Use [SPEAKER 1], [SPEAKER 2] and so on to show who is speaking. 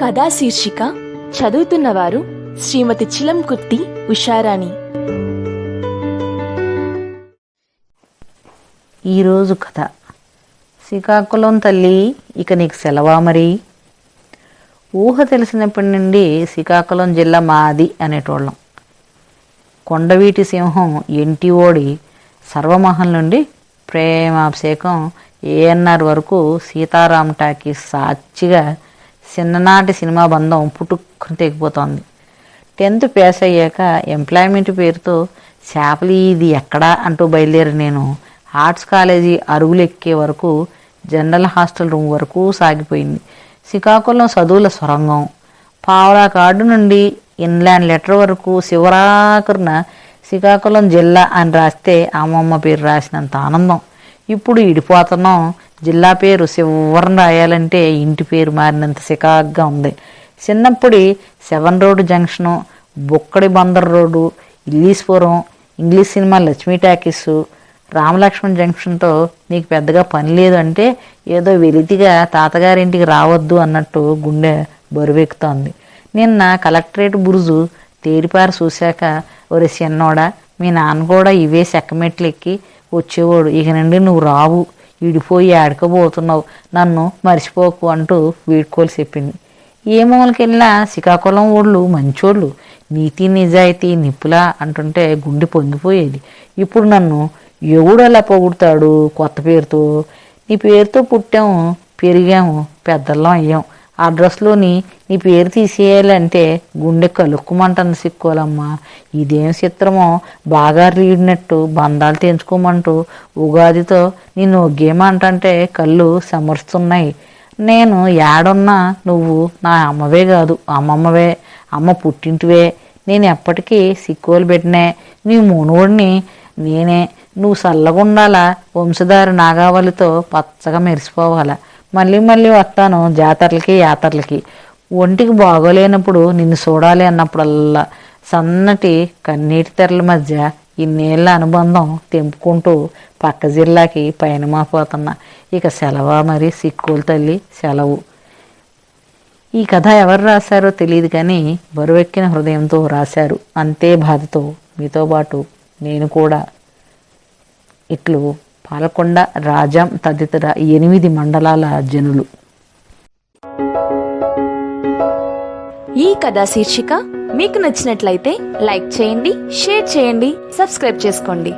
[SPEAKER 1] కథా శీర్షిక చదువుతున్నవారు శ్రీమతి చిలంకుర్తి ఉషారాణి.
[SPEAKER 2] ఈరోజు కథ. శ్రీకాకుళం తల్లి ఇక నీకు సెలవా మరి? ఊహ తెలిసినప్పటి నుండి శ్రీకాకుళం జిల్లా మాది అనేటోళ్ళం. కొండవీటి సింహం ఎంటి ఓడి సర్వమహల్ నుండి ప్రేమాభిషేకం ఏఎన్ఆర్ వరకు సీతారాం టాకీ సాక్షిగా చిన్ననాటి సినిమా బంధం పుట్టుకుని తెగిపోతోంది. టెన్త్ పాస్ అయ్యాక ఎంప్లాయ్మెంట్ పేరుతో చేపలు ఇది ఎక్కడా అంటూ బయలుదేరి నేను ఆర్ట్స్ కాలేజీ అరుగులు ఎక్కే వరకు జనరల్ హాస్టల్ రూమ్ వరకు సాగిపోయింది. శ్రీకాకుళం చదువుల సొరంగం. పావలా కార్డు నుండి ఇన్లాండ్ లెటర్ వరకు శివరాకరున శ్రీకాకుళం జిల్లా అని రాస్తే అమ్మమ్మ పేరు రాసినంత ఆనందం. ఇప్పుడు ఇడిపోతున్నాం. జిల్లా పేరు శివర్ణ రాయాలంటే ఇంటి పేరు మారినంత సికాగ్గా ఉంది. చిన్నప్పటి seven road junction బొక్కడి Bandar road Illispuram English cinema Lakshmi talkies Ramalakshman జంక్షన్తో నీకు పెద్దగా పని లేదు అంటే ఏదో వెలితిగా తాతగారింటికి రావద్దు అన్నట్టు గుండె బరువెక్కుతోంది. నిన్న కలెక్టరేట్ బురుజు తేరిపారు చూశాక ఒరే చిన్నోడా మీ నాన్న కూడా ఇవే సెక్కమెట్లు ఎక్కి వచ్చేవాడు ఇక నుండి నువ్వు రావు. విడిపోయి ఆడకపోతున్నావు నన్ను మర్చిపోకు అంటూ వీడ్కోలు చెప్పింది. ఏ మూలకెళ్ళినా శ్రీకాకుళం ఓళ్ళు మంచోళ్ళు నీతి నిజాయితీ నిప్పులా అంటుంటే గుండె పొంగిపోయేది. ఇప్పుడు నన్ను ఎవడలా పొగుడతాడు కొత్త పేరుతో? నీ పేరుతో పుట్టాము పెరిగాము పెద్దల్లం అయ్యాం. ఆ డ్రెస్లోని నీ పేరు తీసేయాలంటే గుండె కలుక్కుమంటుంది సిక్కోలమ్మా. ఇదేం చిత్రమో బాగా రీడినట్టు బంధాలు తెంచుకోమంటూ ఉగాదితో నేను ఒగ్గేమంటంటే కళ్ళు సమరుస్తున్నాయి. నేను ఏడున్నా నువ్వు నా అమ్మవే కాదు అమ్మమ్మవే అమ్మ పుట్టింటివే. నేను ఎప్పటికీ సిక్కువలు పెట్టినే. నీ మూనోడిని నేనే. నువ్వు చల్లగుండాలా వంశధారి నాగావళితో పచ్చగా మెరిసిపోవాలా. మళ్ళీ మళ్ళీ వస్తాను జాతరలకి యాతరలకి. ఒంటికి బాగోలేనప్పుడు నిన్ను చూడాలి అన్నప్పుడల్లా సన్నటి కన్నీటి తెరల మధ్య ఇన్నేళ్ళ అనుబంధం తెంపుకుంటూ పక్క జిల్లాకి పయనమాపోతున్నా. ఇక సెలవా మరి సిక్కుల తల్లి సెలవు. ఈ కథ ఎవరు రాశారో తెలియదు కానీ బరువెక్కిన హృదయంతో రాశారు. అంతే బాధతో. మీతో పాటు నేను కూడా. ఇట్లు. పాలకొండ రాజాం తదితర ఎనిమిది మండలాల జనులు.
[SPEAKER 1] ఈ కథా శీర్షిక మీకు నచ్చినట్లయితే లైక్ చేయండి షేర్ చేయండి సబ్స్క్రైబ్ చేసుకోండి.